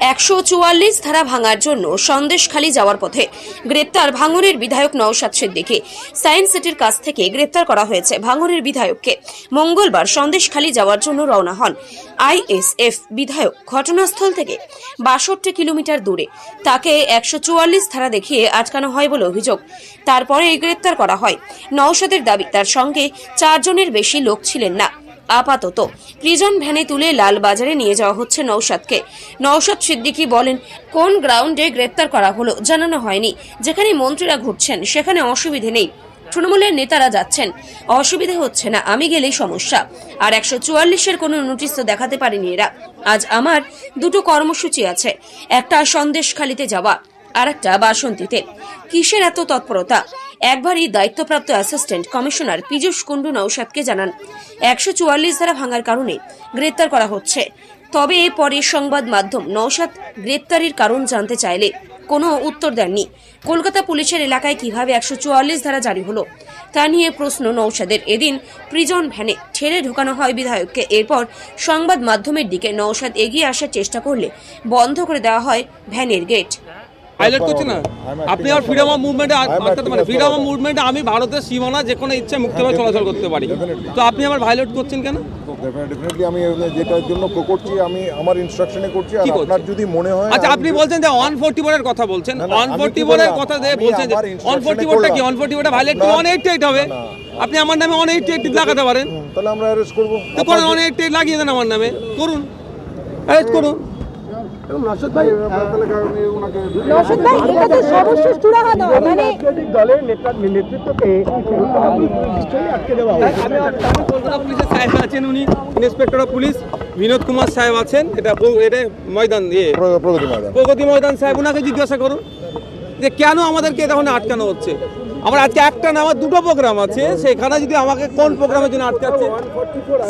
একশো চুয়াল্লিশ ধারা ভাঙার জন্য সন্দেশখালী যাওয়ার পথে গ্রেপ্তার ভাঙরের বিধায়ক নওশাদ সিদ্দিকী। সায়েন্স সিটির কাছ থেকে গ্রেপ্তার করা হয়েছে ভাঙরের বিধায়ককে। মঙ্গলবার সন্দেশখালী যাওয়ার জন্য রওনা হন আইএসএফ বিধায়ক। ঘটনাস্থল থেকে বাষট্টি কিলোমিটার দূরে। তাকে একশো চুয়াল্লিশ ধারা দেখিয়ে আটকানো হয় বলে অভিযোগ। তারপরে গ্রেপ্তার করা হয়। নওশাদের দাবি, তার সঙ্গে চারজনের বেশি লোক ছিলেন না। আপাতত। প্রিজন ভ্যানে তুলে লালবাজারে নিয়ে যাওয়া হচ্ছে নৌসাদকে নৌসাদ সিদ্দিকী বলেন, কোন গ্রাউন্ডে গ্রেপ্তার করা হলো জানানো হয়নি। যেখানে মন্ত্রীরা ঘুরছেন, সেখানে অসুবিধে নেই। তৃণমূলের নেতারা যাচ্ছেন। অসুবিধে হচ্ছে না, আমি গেলেই সমস্যা। আর একশো চুয়াল্লিশের কোনো নোটিশ তো দেখাতে পারেনি এরা। আজ আমার দুটো কর্মসূচি আছে। একটা সন্দেশখালিতে যাওয়া আর একটা বাসন্তীতে। কিসের এত তৎপরতা? একবারই দায়িত্বপ্রাপ্ত অ্যাসিস্ট্যান্ট কমিশনার পীযূষ কুণ্ডু নৌসাদকে জানান, একশো চুয়াল্লিশ ধারা ভাঙার কারণে গ্রেপ্তার করা হচ্ছে। তবে পরে সংবাদ মাধ্যম নৌসাদ গ্রেপ্তারির কারণ জানতে চাইলে কোনো উত্তর দেননি। কলকাতা পুলিশের এলাকায় কীভাবে একশো চুয়াল্লিশ ধারা জারি হলো, তা নিয়ে প্রশ্ন নৌসাদের এদিন প্রিজন ভ্যানে ঠেলে ঢোকানো হয় বিধায়ককে। এরপর সংবাদ মাধ্যমের দিকে নৌসাদ এগিয়ে আসার চেষ্টা করলে বন্ধ করে দেওয়া হয় ভ্যানের গেট হাইলাইট করছে না। আপনি আর ফ্রিডম অফ মুভমেন্টে আটকাতে পারেন। ফ্রিডম অফ মুভমেন্টে আমি ভারতের সীমানা যে কোনো ইচ্ছে মুক্তভাবে চলাচল করতে পারি। তো আপনি আমার ভাইলেট করছেন কেন? ডেফিনেটলি আমি যেটার জন্য করছি আমি আমার ইনস্ট্রাকশনে করছি আর আপনার যদি মনে হয় আচ্ছা আপনি বলছেন যে কথা বলছেন। কথা দিয়ে বলছেন যে আমার ওয়ান instruction-এ ফোর্টি কি? ভাইলেট হবে? আপনি আমার নামে ওয়ান এইটটি এইট লাগাতে পারেন। তাহলে আমরা অ্যারেস্ট করব। তো করেন ওয়ান এইটটি এইট লাগিয়ে দেন আমার নামে। করুন। অ্যারেস্ট করুন। নওশাদ ভাই এটা তো সর্বশেষ চূড়ান্ত মানে দলের নেতৃত্বকে আটকে দেওয়া আমি আমি কলকাতা পুলিশের সাহেব আছেন উনি inspector of police Binod Kumar সাহেব আছেন এটা এটা ময়দান ইয়ে। প্রগতি ময়দান। প্রগতি ময়দান সাহেব ওনাকে জিজ্ঞাসা করুন যে কেন আমাদেরকে তখন আটকানো হচ্ছে? আমার আজকে একটা না আমার দুটো প্রোগ্রাম আছে সেখানে যদি আমাকে কোন প্রোগ্রামের জন্য আটকাচ্ছে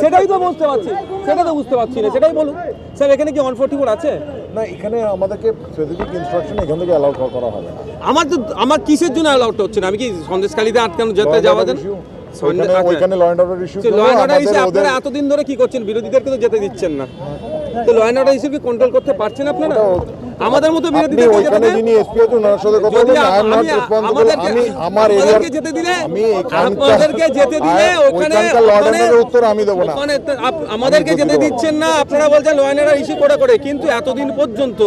সেটাই তো বুঝতে পারছি সেটা তো বুঝতে পারছি না সেটাই বলুন। স্যার এখানে কি ওয়ান ফোর্টি ফোর আছে? না এখানে আমাদেরকে স্পেসিফিক ইনস্ট্রাকশন এখান থেকে অ্যালাউ করা হবে না। আমার তো আমার কিসের জন্য অ্যালাউড হচ্ছে না? আমি কি সন্দেশখালীতে আটকানো যেতে যাওয়া দেন ওইখানে-। Law and order issue law and order issue আপনারা এতদিন ধরে কি করছেন? বিরোধীদেরকে তো যেতে দিচ্ছেন না। তো ল অ্যান্ড অর্ডার হিসেবে কন্ট্রোল করতে পারছেন আপনারা? আমাদের মতো যেতে ওইখানে যিনি এসপি ওনার সাথে কথা বলুন আই এম নট রেসপন্সিবল আমাদেরকে- আমি আমার যেতে দিলে আমি আপনাদেরকে যেতে দিলে ওখানে উত্তর আমি দেবো না। ওখানে আমাদেরকে যেতে দিচ্ছেন না। আপনারা বলছেন ল অ্যান্ড ইস্যু করে করে কিন্তু এতদিন পর্যন্ত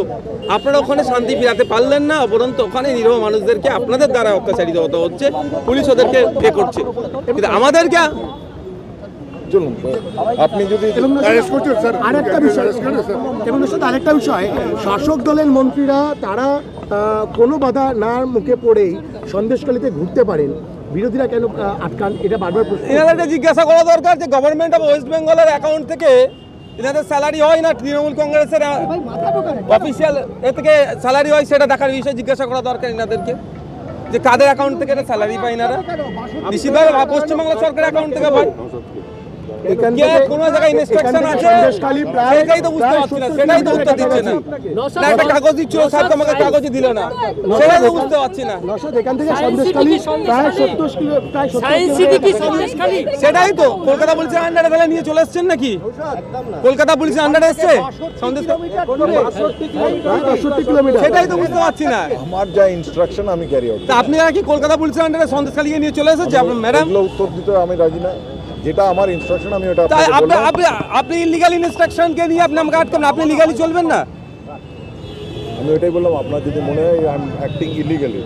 আপনারা ওখানে শান্তি ফিরাতে পারলেন না উপরন্ত ওখানে নিরহ মানুষদেরকে আপনাদের দ্বারা অত্যাচারিত হতে হচ্ছে পুলিশ ওদেরকে এ করছে। কিন্তু আমাদেরকে চলুন আপনি যদি আরেকটা বিষয় এবং আরেকটা বিষয় শাসক দলের মন্ত্রীরা তারা কোনো বাধা না মুখে পড়েই সন্দেশকালীতে ঘুরতে পারেন। বিরোধীরা কেন আটকান? এটা বারবার প্রশ্ন এনাদেরকে জিজ্ঞাসা করা দরকার যে গভর্নমেন্ট অফ ওয়েস্ট বেঙ্গলের অ্যাকাউন্ট থেকে এনাদের স্যালারি হয় না তৃণমূল কংগ্রেসের অফিসিয়াল এ থেকে স্যালারি হয় সেটা দেখার বিষয়ে জিজ্ঞাসা করা দরকার এনাদেরকে। যে কাদের অ্যাকাউন্ট থেকে এটা স্যালারি পায় এনারা? নিশ্চিতভাবে পশ্চিমবাংলা সরকারের অ্যাকাউন্ট থেকে পায় এখান থেকে কোনো জায়গায় ইনস্ট্রাকশন আছে? সেটাই তো বুঝতে পারছি না সেটাই তো উত্তর দিচ্ছে না। একটা কাগজ দিচ্ছিল স্যার তোমাকে কাগজই দিল না। সেটাই তো বুঝতে পারছি না। নওশাদ এখান থেকে সন্দেশখালী প্রায় সত্তর কিলো প্রায় সত্তর সেটাই তো কলকাতা পুলিশের আন্ডারে তাহলে নিয়ে চলে এসছেন নাকি? কলকাতা পুলিশের আন্ডারে এসছে? সন্দেশ সেটাই তো বুঝতে পারছি না। আমার যা ইনস্ট্রাকশন আমি ক্যারি আউট তা আপনি কি কলকাতা পুলিশের আন্ডারে সন্দেশখালীকে নিয়ে চলে এসেছে? আপনার ম্যাডাম উত্তর দিতে আমি রাজি না। যেটা আমার ইনস্ট্রাকশন আমি ওটা আপনি আপনি আপনি ইলিগাল ইনস্ট্রাকশনকে নিয়ে আপনি আমাকে আটকাবেন আপনি লিগালি চলবেন না। আমি ওটাই বললাম আপনার যদি মনে হয় আই অ্যাম অ্যাক্টিং ইলিগালি